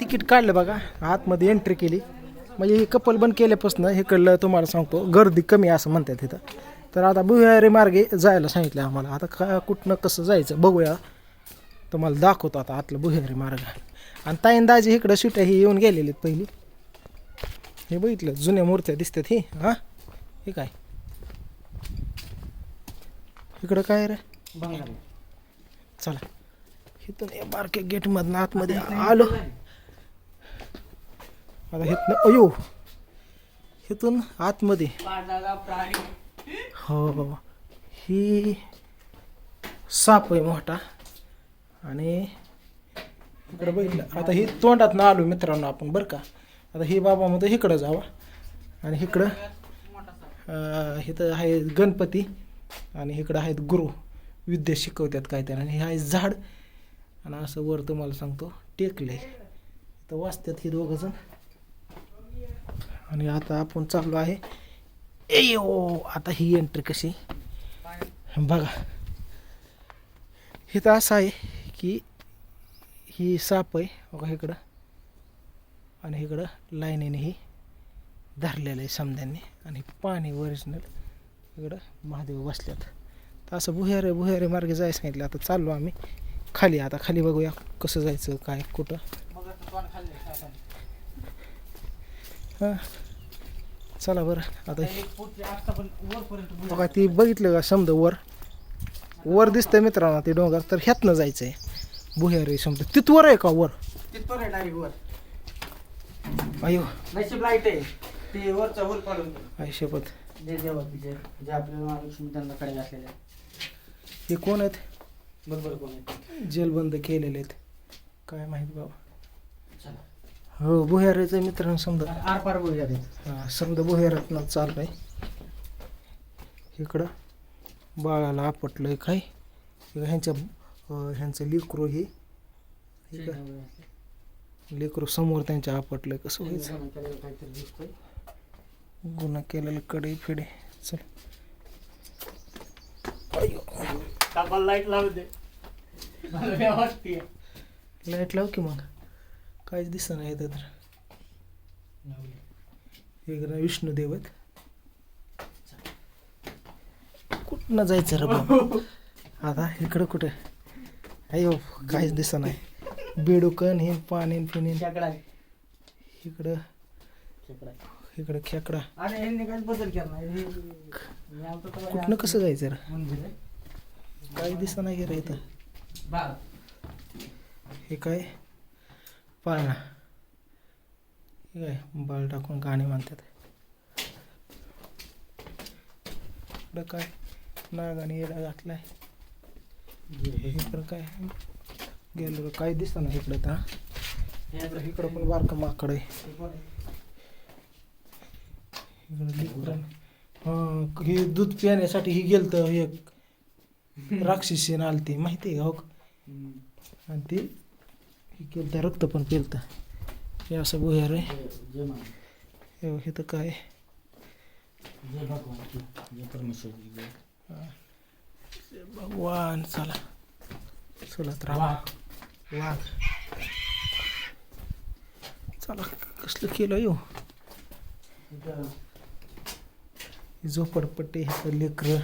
Ticket काढलं बघा. आतमध्ये एंट्री केली. म्हणजे हे कपल बंद केल्यापासून हे कळलं तुम्हाला सांगतो गर्दी कमी असं म्हणतात इथं. तर आता भुयारी मार्गे जायला सांगितलं आम्हाला. आता का कुठनं कसं जायचं बघूया. तुम्हाला दाखवतो आता आतलं भुयारी मार्ग. आणि ताईंदाजी इकडं सुट्या ही येऊन गेलेली आहेत पहिली. हे बघितलं जुन्या मूर्त्या दिसतात ही. हां? हे काय? इकडं काय रे? चला. इथून या बारके गेटमधनं आतमध्ये आलो. आता इथनं अयो! इथून आतमध्ये. हो हो ही. साप आहे मोठा. आणि इकडं बघितलं. आता ही तोंडात आलो मित्रांनो आपण बरं का? आता ही बाबा मध्ये इकडं जावा. आणि इकडं इथं आहे गणपती आणि इकडं आहेत गुरु. विद्या शिकवतात काय त्याला आणि हे आहे झाड. आणि असं वर तुम्हाला सांगतो टेकलंय. इथं वाचतात ही दोघं जण. आणि आता आपण चाललो आहे. ए ओ आता ही एंट्री कशी? बघा. इथं असं आहे की ही साप आहे बघा इकडं आणि इकडं लाईनीने ही धरलेलं आहे समध्यांनी. आणि पाणी ओरिजिनल इकडं महादेव बसल्यात. तर असं भुयारे भुयारे मार्गे जायचं सांगितलं. आता चाललो आम्ही. खाली आता खाली बघूया कसं जायचं काय कुठं. हां. चला बरं आता हे- बघा ती बघितलं का समजा वर? वर दिसतंय मित्रांनो ते डोंगर. तर ह्यातनं जायचं आहे भुयारे समजा तिथं वर आहे का वर? तिथपर्यंत आहे डायरेक्ट वर. अयो. नशीब लाइट आहे. ते वरचा होल पाडून आई शपथ. जे देवा जे जे आपल्याला महालक्ष्मी त्यांना कडे हे कोण आहेत? बरोबर कोण आहे जेलबंद केलेले आहेत. काय माहीत बाबा. चला. हो भुयारेचं मित्रांनो समजा. आर पार हा, समजा भुयारातनं चाललंय. इकडं बाळाला आपटलंय काय? ह्यांच्या ह्यांचं लेकरू हे. लेकरू समोर त्यांच्या आपटलंय. कसं व्हायचं? गुन्हा केलेलं कडे फिडे. चल. लाइट लावू दे. लाइट लाव की मग? काहीच दिसत नाही तर. इकडं विष्णुदेव आहेत कुठनं जायचं रे बाबा? आता इकडं कुठे? अयो काहीच दिसत नाही. बेडुकन हे पाणी पिणी. इकडं. इकडं खेकडा. हे- हे कुठनं कसं जायचं रे? काही दिसत नाही रे इथं. हे काय? पाळणा हे काय बाळ टाकून गाणे म्हणतात. इकडं काय? नागाने येडा घातलाय. इकडं काय? गेलो काय दिसत नाही इकडं तर इकडं पण बारकं माकड आहे. इकडं. हा हे दूध पिण्यासाठी ही गेलत एक राक्षसीन आलती माहिती आहे का हो? आणि ते हे केलं रक्त पण पेलत हे असं बोह्यार आहे. हे तर काय भगवान चला. चला तर वाघ. चला कसलं केलं यो इथं ही झोपडपट्टी हे लेकर.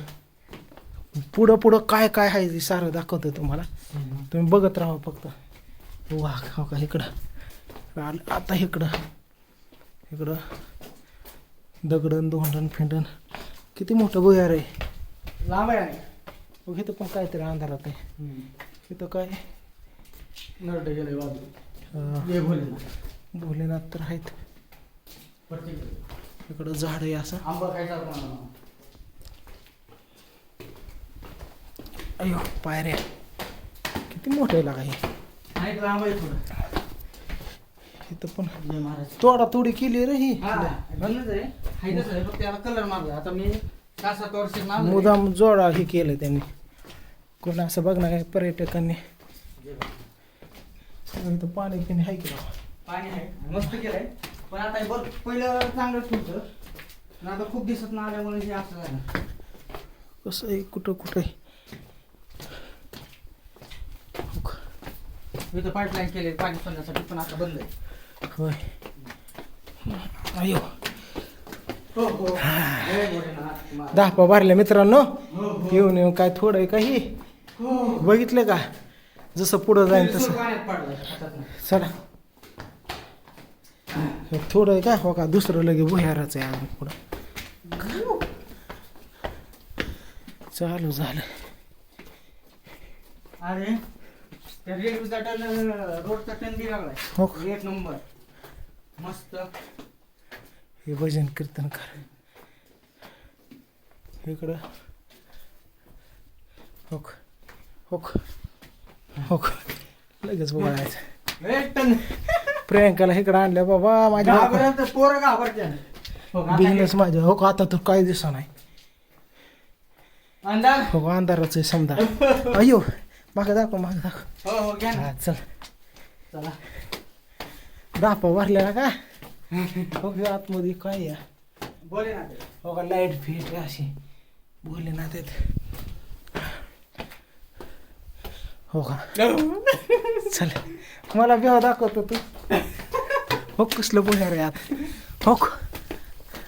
पुढं पुढं काय काय आहे ते सारं दाखवतं तुम्हाला. तुम्ही बघत राहा फक्त. वाघ हो का इकडं. आल- आता इकडं. इकडं. दगडन दोंडन फिंडन. किती मोठं बोयार आहे. लांब आहे. बघ इथं पण काहीतरी अंधारात आहे. इथं काय? नरडे गेले बाजू भोलेनाथ. तर आहेत. इकडं झाड आहे असं. आंबा खायचा अयो पायऱ्या. किती मोठं आहे लागा हे. नाही लांब आहे थोडं इथं पण. जय महाराज. तोडा तोडी केली रे ही. हा बनलंच आहे. तसं आहे फक्त त्याला कलर मारला आता मी सहा सात वर्ष मारलं मुदाम जोडा हे केलं त्यांनी. कोण असं बघणार आहे पर्यटकांनी. इथं पाणी पिणे आहे की राव? पाणी आहे मस्त केलंय. पण आता हे बघ पहिलं चांगलंच होतं. पण आता खूप दिसत ना आल्यामुळे हे असं झालं. कसं आहे कुठं कुठं आहे हो का? इथं पाईपलाईन केले पाणी सोडण्यासाठी पण आता बंद आहे. होय. अयो. हो हो जय भोलेनाथ. मा- दहा भरल्या मित्रांनो. येऊन येऊन काय थोडं आहे काही? हो बघितलं का? जसं पुढं जाईल तसं. पाण्यात. चला. हे थोडं आहे का? हो का? दुसरं लगे भुयाराचं आहे अजून पुढं. चालू झालं. अरे. त्या रेल्वेचा टन रोडचा टन बी लागलाय. हो एक नंबर. मस्त. हे भजन कीर्तन कर. इकडं. होक होक होक लगेच बोलायचं. एक टन. प्रियंकाला इकडं आणलं बाबा माझ्या घाबरत पोरं घाबरते हो, बिझनेस माझ्या हो का? आता तर काय दिसा नाही. अंदाज हो अंधाराचं समजा. अयो मागं दाखव मागं दाखव. हो हो घ्या ना. हा चल. चला. दापा भरलेला का? हो की आतमध्ये काय या बोले ना ते. हो का लाइट फिट अशी. बोलले ना ते. हो का? चल. मला बेव दाखवतो तू. हो कसलं बोलणार आहे आता हो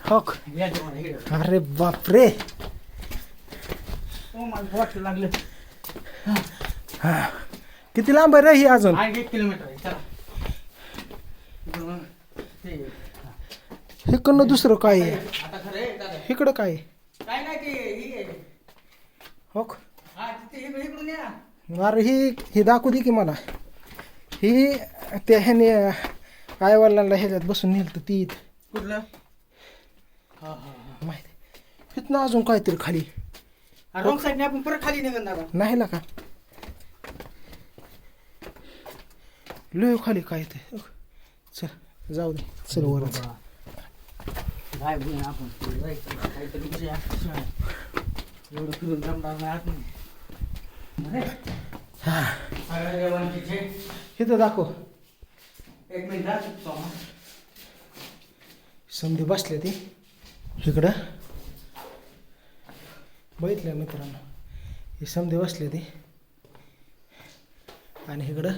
हो. या जेवण इकडं. अरे बापरे. ओ मला वाटतं लागलं. हा. किती लांब आहे रे ही अजून? आणखी एक किलोमीटर आहे चला. इकडून दुसरं काय आहे? आता खरं आहे दादा. इकडं काय आहे? काय नाही ते ही आहे. हो का? हा तिथे इकडे इकडून ये. ना अरे ही ही दाखवू दे की मला. ही त्या ह्याने आईवडिलांना ह्याच्यात बसून नेलं तर ती इथं. कुठलं? हा हा माहिती. इथनं अजून काहीतरी खाली. आपण परत नाही ना का? लोय खाली काय ते. चल जाऊ दे. चल वरच. काय बोल आपण? जायचं. काहीतरी विषय आहे. एवढं फिरून जमणार नाही आत नाही. अरे, हा. सगळ्या देवांची जय. इथं दाखव. एक मिनिट सोमा. समधी बसले ते. इकडं. बघितलं मित्रांनो. हे समधी बसले ते. आणि इकडं.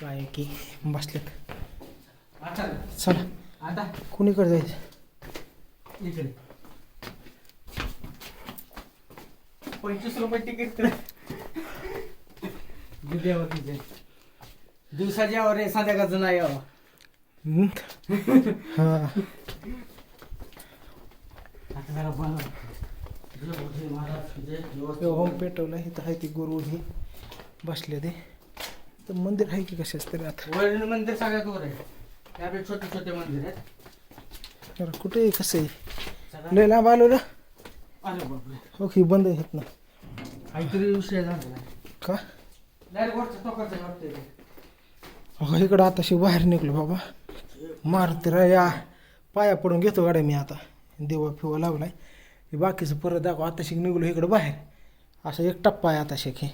काय की? बसलेत. आता? चला. आता? कुणीकडे जायचं? इकडे. पंचवीस रुपये तिकीट देवाची जय. दिवसाची यावं रे संध्याकाळचं नाही यावं हम्म. हा. आता जरा बरं. जय भोले महाराज, जय व्यवस्थित. होम पेटवलं इथं आहे ती गुरु ही. बसले ते तर मंदिर आहे की कशाच तरी आता? वैरण मंदिर सगळ्यात वर आहे. त्यापेक्षा छोटे छोटे मंदिर आहेत. कुठे आहे, कसं आहे. लय लांब आलो ना? अरे बापरे हो की बंद आहेत ना. काहीतरी विषय झाला का? डायरेक्ट वरचं टोकाचं वाटतंय ते. हो इकडं आताशी बाहेर निघलो बाबा. मारुती रा या. पाया पडून घेतो गाड्या मी आता. देवा फिवा लावलाय हे बाकीचं परत दाखव. आताशी निघलो इकडं बाहेर. असा एक टप्पा आहे आताशी की